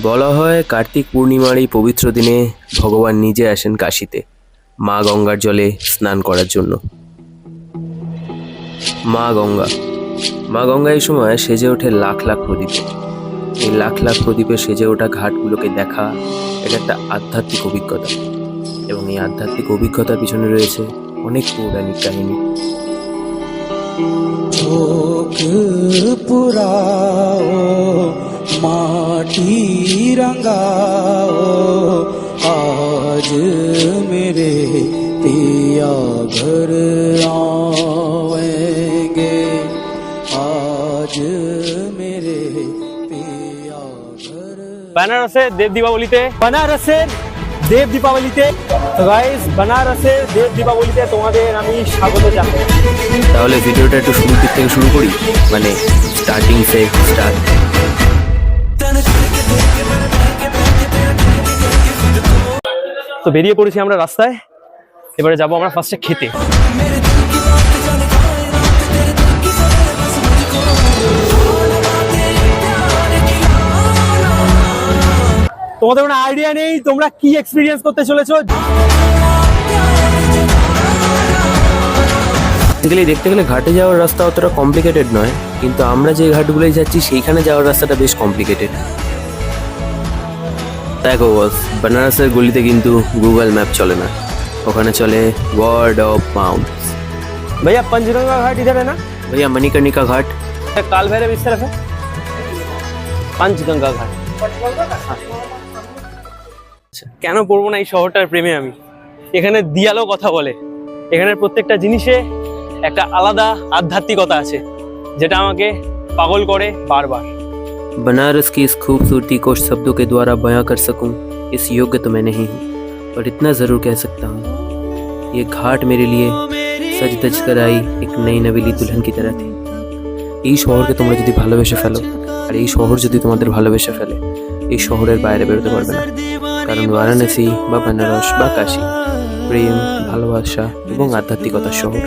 বলা হয়, কার্তিক পূর্ণিমার এই পবিত্র দিনে ভগবান নিজে আসেন কাশিতে, মা গঙ্গার জলে স্নান করার জন্য। মা গঙ্গা। মা গঙ্গা এই সময় সেজে ওঠে লাখ লাখ প্রদীপে। এই লাখ লাখ প্রদীপে সেজে ওঠা ঘাটগুলোকে দেখা এটা একটা আধ্যাত্মিক অভিজ্ঞতা। এবং এই আধ্যাত্মিক অভিজ্ঞতার পিছনে রয়েছে অনেক পৌরাণিক কাহিনী। পুরাও মাটি रंगाओ आज मेरे पिया ঘর आएंगे आज मेरे पिया घर बनारসে দেব দীপাবলিতে বানারসের দেব দীপাবলিতে গাইস বানারসে দেব দীপাবলিতে তোমাদের আমি স্বাগত জানাই। তাহলে ভিডিওটা একটু শুরু থেকে শুরু করি। মানে স্টার্টিং সে স্টার্ট তো বেরিয়ে পড়েছি আমরা রাস্তায়। এবারে যাব আমরা ফার্স্টে খেতে। তোমাদের কোনো আইডিয়া নেই তোমরা কি এক্সপিরিয়েন্স করতে চলেছো? বেসিক্যালি দেখতে গেলে ঘাটে যাওয়ার রাস্তা অতটা কমপ্লিকেটেড নয়, কিন্তু আমরা যে ঘাটগুলোয় যাচ্ছি, সেইখানে যাওয়ার রাস্তাটা বেশ কমপ্লিকেটেড দেখো বস বেনারসের গলিতে কিন্তু গুগল ম্যাপ চলে না ওখানে চলে ওয়ার্ড অফ মাউন্ট भैया पंचगंगा घाट इधर है ना भैया मणिकर्णिका घाट काल भैरव इस तरफ है पंचगंगा घाट আচ্ছা, কেন পড়বো না এই শহরটার প্রেমে আমি এখানে দিয়ালো কথা বলে এখানের প্রত্যেকটা জিনিসে একটা আলাদা আধ্যাত্মিকতা আছে যেটা আমাকে পাগল করে বারবার बनारस की इस खूबसूरती को शब्दों के द्वारा बयां कर सकूं इस योग्य तो मैं नहीं हूँ पर इतना ज़रूर कह सकता हूँ ये घाट मेरे लिए सज धज कर आई एक नई नवेली दुल्हन की तरह थी এই শহরকে তোমরা যদি ভালোবেসে ফেলো আর এই শহর যদি তোমাদের ভালোবেসে ফেলে এই শহরের বাইরে বেরোতে পারবে না কারণ বারাণসী বা বেনারস বা কাশী প্রেম ভালোবাসা এবং আধ্যাত্মিকতার শহর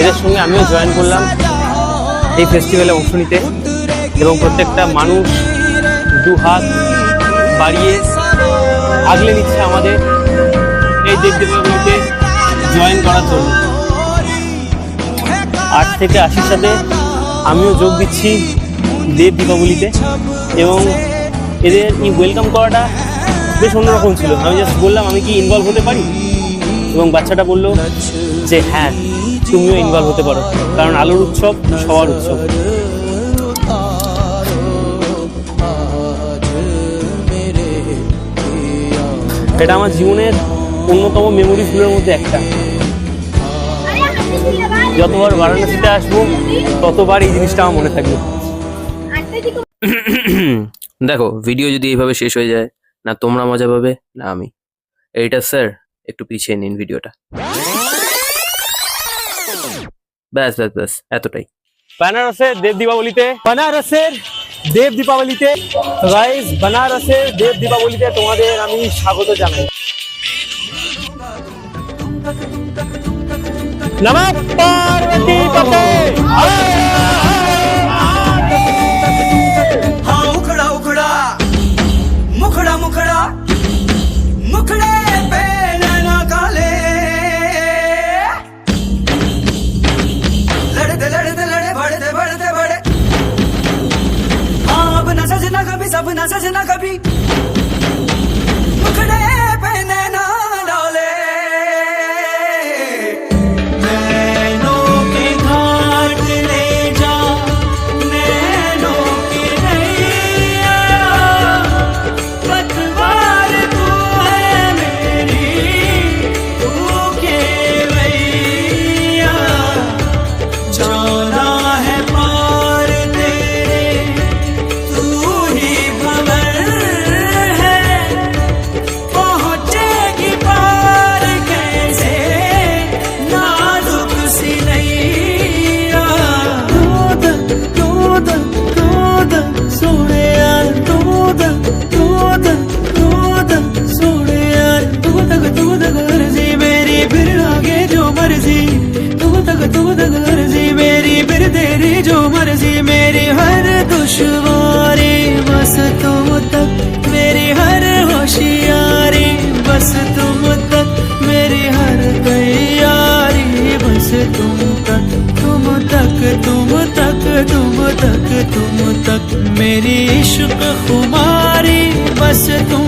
এদের সঙ্গে আমিও জয়েন করলাম এই ফেস্টিভ্যালে অংশ নিতে। এবং প্রত্যেকটা মানুষ দু হাত বাড়িয়ে আগলে নিচ্ছে আমাদের এই দেব দীপাবলিতে জয়েন করার জন্য। আট থেকে আশির সাথে আমিও যোগ দিচ্ছি দেব দীপাবলিতে। এবং এদের এই ওয়েলকাম করাটা বেশ অন্যরকম ছিল। আমি জাস্ট বললাম, আমি কি ইনভলভ হতে পারি? এবং বাচ্চাটা বলল যে হ্যাঁ। তুমিও ইনভলভ হতে পারো। কারণ আলোর উৎসব, সবার উৎসব। এটা আমার জীবনের অন্যতম মেমোরিজগুলোর মধ্যে একটা। যতবার বারাণসীতে আসব, ততবার এই জিনিসটা আমার মনে থাকবে। দেখো ভিডিও যদি এইভাবে শেষ হয়ে যায়, না তোমরা মজা পাবে, না আমি। এইটা স্যার একটু পিছিয়ে নিন ভিডিওটা ব্যাস ব্যাস ব্যাস, এতটাই। বেনারসের দেব দীপাবলিতে, বেনারসের দেব দীপাবলিতে গাইস বেনারসের দেব দীপাবলিতে তোমাদের আমি স্বাগত জানাই। নমস্কার পার্বতী পতে दुश्वारी बस तुम तक मेरी हर होशियारी, बस तुम तक मेरी हर तैयारी, बस तुम तक तुम तक तुम तक तुम तक तुम तक मेरी इश्क खुमारी, बस तुम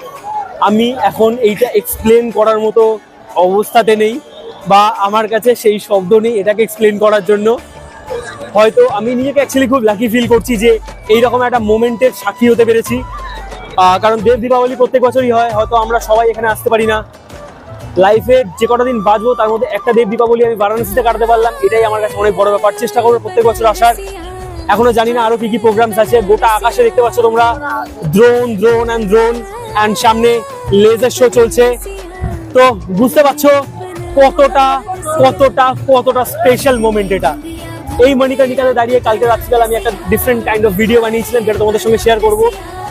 আমি এখন এইটা এক্সপ্লেন করার মতো অবস্থাতে নেই বা আমার কাছে সেই শব্দ নেই এটাকে এক্সপ্লেন করার জন্য। হয়তো আমি নিজেকে অ্যাকচুয়ালি খুব লাকি ফিল করছি যে এইরকম একটা মোমেন্টের সাক্ষী হতে পেরেছি। কারণ দেব দীপাবলি প্রত্যেক বছরই হয়, হয়তো আমরা সবাই এখানে আসতে পারি না। লাইফে যে কটা দিন বাঁচবো তার মধ্যে একটা দেব দীপাবলি আমি বারাণসীতে কাটাতে পারলাম, এটাই আমার কাছে অনেক বড় ব্যাপার। চেষ্টা করব প্রত্যেক বছর আসার। এখনও জানি না আরও কি কি প্রোগ্রামস আছে। গোটা আকাশে দেখতে পাচ্ছ তোমরা। Drone drone and drone and সামনে লেজার শো চলছে। তো বুঝতে পারছ কতটা কতটা কতটা স্পেশাল মোমেন্ট এটা। এই মণিকানিকাতে দাঁড়িয়ে কালকে রাত্রিকাল আমি একটা ডিফারেন্ট কাইন্ড অফ ভিডিও বানিয়েছিলাম, যেটা তোমাদের সঙ্গে শেয়ার করব।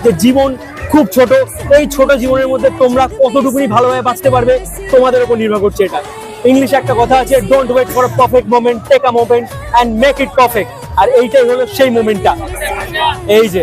যে জীবন খুব ছোট। এই ছোট জীবনের মধ্যে তোমরা কতটুকুনি ভালোভাবে বাঁচতে পারবে, তোমাদের উপর নির্ভর করছে এটা। ইংলিশে একটা কথা আছে don't wait for a perfect moment take a moment and make it perfect আর এইটাই হলো সেই মোমেন্টটা। এই যে।